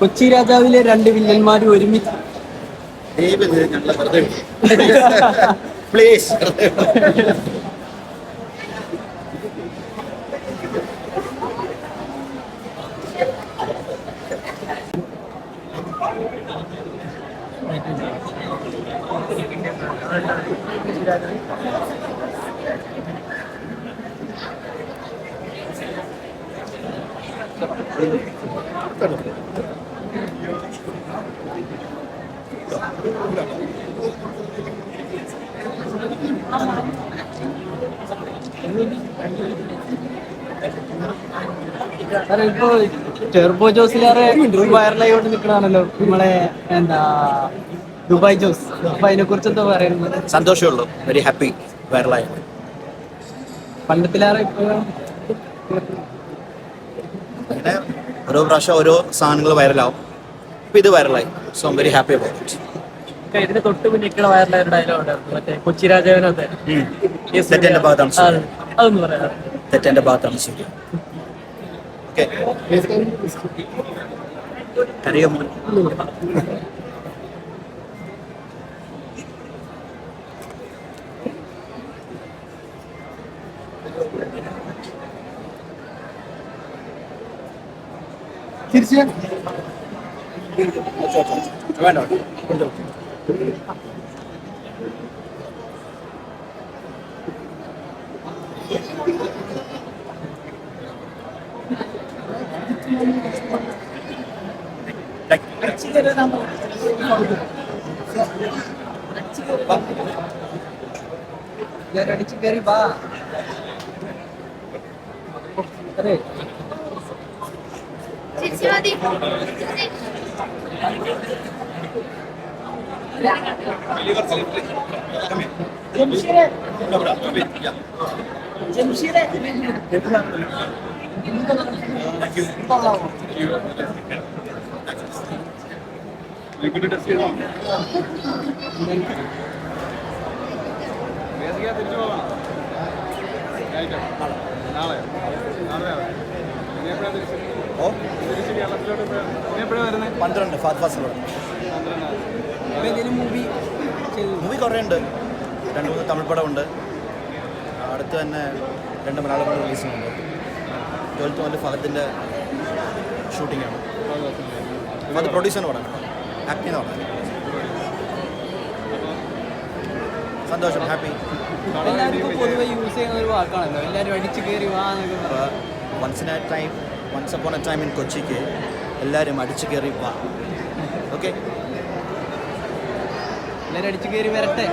കൊച്ചി രാജാവിലെ രണ്ട് വില്ലന്മാർ ഒരുമിച്ച്. പ്ലീസ് ഞങ്ങളെ സാറേ ഇപ്പോ ടെർബോ ജോസിലേറെ വൈറലായി കൊണ്ട് നിൽക്കണാണല്ലോ നമ്മളെ എന്താ ദുബായ് ജോസ്. അപ്പൊ അതിനെ കുറിച്ച് എന്താ പറയുന്നത്? സന്തോഷമുള്ളൂ. വെരി ഹാപ്പി വൈറലായി പണ്ടത്തിലേറെ ഇപ്പൊ അങ്ങനെ ഓരോ പ്രാവശ്യം ഓരോ സാധനങ്ങൾ വൈറലാവും ഇപ്പൊ ഇത് വൈറലായി so I'm very happy about it ഇതിന് തൊട്ട് മുന്നിക്കണ വൈറലായ ഡയലോഗ് മറ്റേ കൊച്ചി ശരി അതൊന്ന് പറയാം. തെറ്റെന്റെ ഭാഗത്താണ് ശരി ഓക്കെ. കരയോ മോൻ വേണ്ട വേണ്ട കൊണ്ടുപോ. അടിച്ചു കയറി ഓ പന്ത്രണ്ട് ഫാസ്റ്റ് ഫാസ്റ്റ് മൂവി മൂവി കുറേ ഉണ്ട് രണ്ട് മൂന്ന് തമിഴ് പടമുണ്ട്. അടുത്ത് തന്നെ രണ്ട് മലയാള പടം റിലീസ് ചെയ്യുന്നുണ്ട്. ട്വൽത്ത് മുതൽ ഫഹദിന്റെ ഷൂട്ടിംഗ് ആണ് ഫഹദ് പ്രൊഡ്യൂസറിന് പടം ആക്ട് എന്ന് പടം സന്തോഷം ഹാപ്പി എല്ലാവർക്കും പൊതുവെ യൂസ് ചെയ്യുന്ന ഒരു വാക്കാണല്ലോ. എല്ലാവരും അടിച്ചു കയറി വാ എന്നൊക്കെ once in a time once upon a time in കൊച്ചിക്ക് എല്ലാവരും അടിച്ചു കയറി വാ. ഓക്കെ എല്ലാവരും അടിച്ചു കയറി വരട്ടെ?